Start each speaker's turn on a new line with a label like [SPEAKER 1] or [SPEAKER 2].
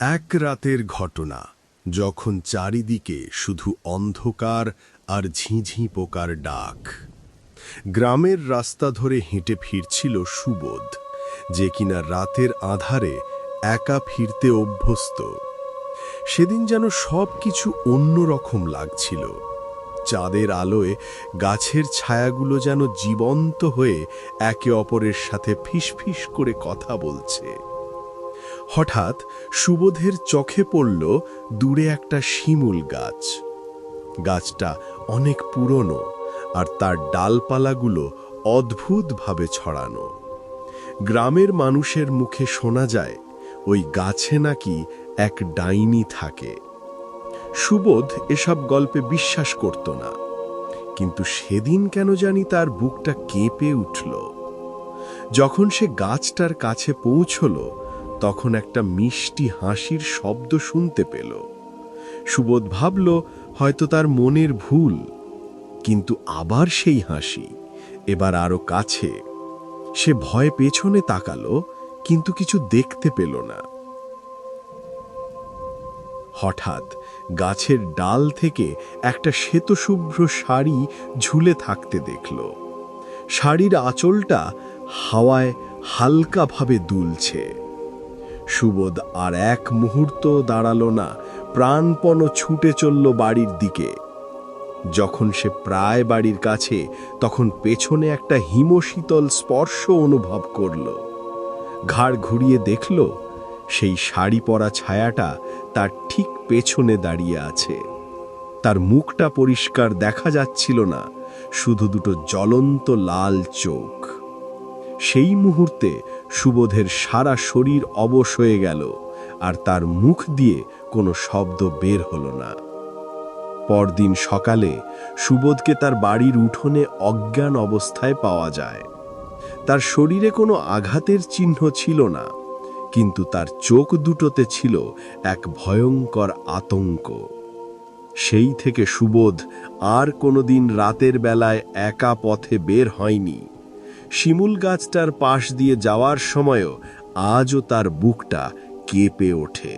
[SPEAKER 1] এক রাতের ঘটনা, যখন চারিদিকে শুধু অন্ধকার আর ঝিঝি পোকার ডাক। গ্রামের রাস্তা ধরে হেঁটে ফিরছিল সুবোধ, যে কিনা রাতের আধারে একা ফিরতে অভ্যস্ত। সেদিন যেন সব কিছু অন্যরকম লাগছিল। চাঁদের আলোয় গাছের ছায়াগুলো যেন জীবন্ত হয়ে একে অপরের সাথে ফিসফিস করে কথা বলছে। হঠাৎ সুবোধের চোখে পড়ল দূরে একটা শিমুল গাছ। গাছটা অনেক পুরনো আর তার ডালপালাগুলো অদ্ভুতভাবে ছড়ানো। গ্রামের মানুষের মুখে শোনা যায়, ওই গাছে নাকি এক ডাইনি থাকে। সুবোধ এসব গল্পে বিশ্বাস করত না, কিন্তু সেদিন কেন জানি তার বুকটা কেঁপে উঠল। যখন সে গাছটার কাছে পৌঁছল তখন একটা মিষ্টি হাসির শব্দ শুনতে পেল। সুবোধ ভাবল, হয়তো তার মনের ভুল। কিন্তু আবার সেই হাসি, এবার আরও কাছে। সে ভয় পেছনে তাকালো, কিন্তু কিছু দেখতে পেল না। হঠাৎ গাছের ডাল থেকে একটা শ্বেতশুভ্র শাড়ি ঝুলে থাকতে দেখল। শাড়ির আঁচলটা হাওয়ায় হালকাভাবে দুলছে। সুবোধ আর এক মুহূর্ত দাঁড়াল না, প্রাণপণ ছুটে চলল বাড়ির দিকে। যখন সে প্রায় বাড়ির কাছে, তখন পেছনে একটা হিমশীতল স্পর্শ অনুভব করল। ঘাড় ঘুরিয়ে দেখল, সেই শাড়ি পরা ছায়াটা তার ঠিক পেছনে দাঁড়িয়ে আছে। তার মুখটা পরিষ্কার দেখা যাচ্ছিল না, শুধু দুটো জ্বলন্ত লাল চোখ। সেই মুহূর্তে সুবোধের সারা শরীর অবশ হয়ে গেল আর তার মুখ দিয়ে কোনো শব্দ বের হলো না। পরদিন সকালে সুবোধকে তার বাড়ির উঠোনে অজ্ঞান অবস্থায় পাওয়া যায়। তার শরীরে কোনো আঘাতের চিহ্ন ছিল না, কিন্তু তার চোখ দুটোতে ছিল এক ভয়ঙ্কর আতঙ্ক। সেই থেকে সুবোধ আর কোনোদিন রাতের বেলায় একা পথে বের হয়নি। শিমুল গাছটার পাশ দিয়ে যাওয়ার সময়ও আজও তার বুকটা কেঁপে ওঠে।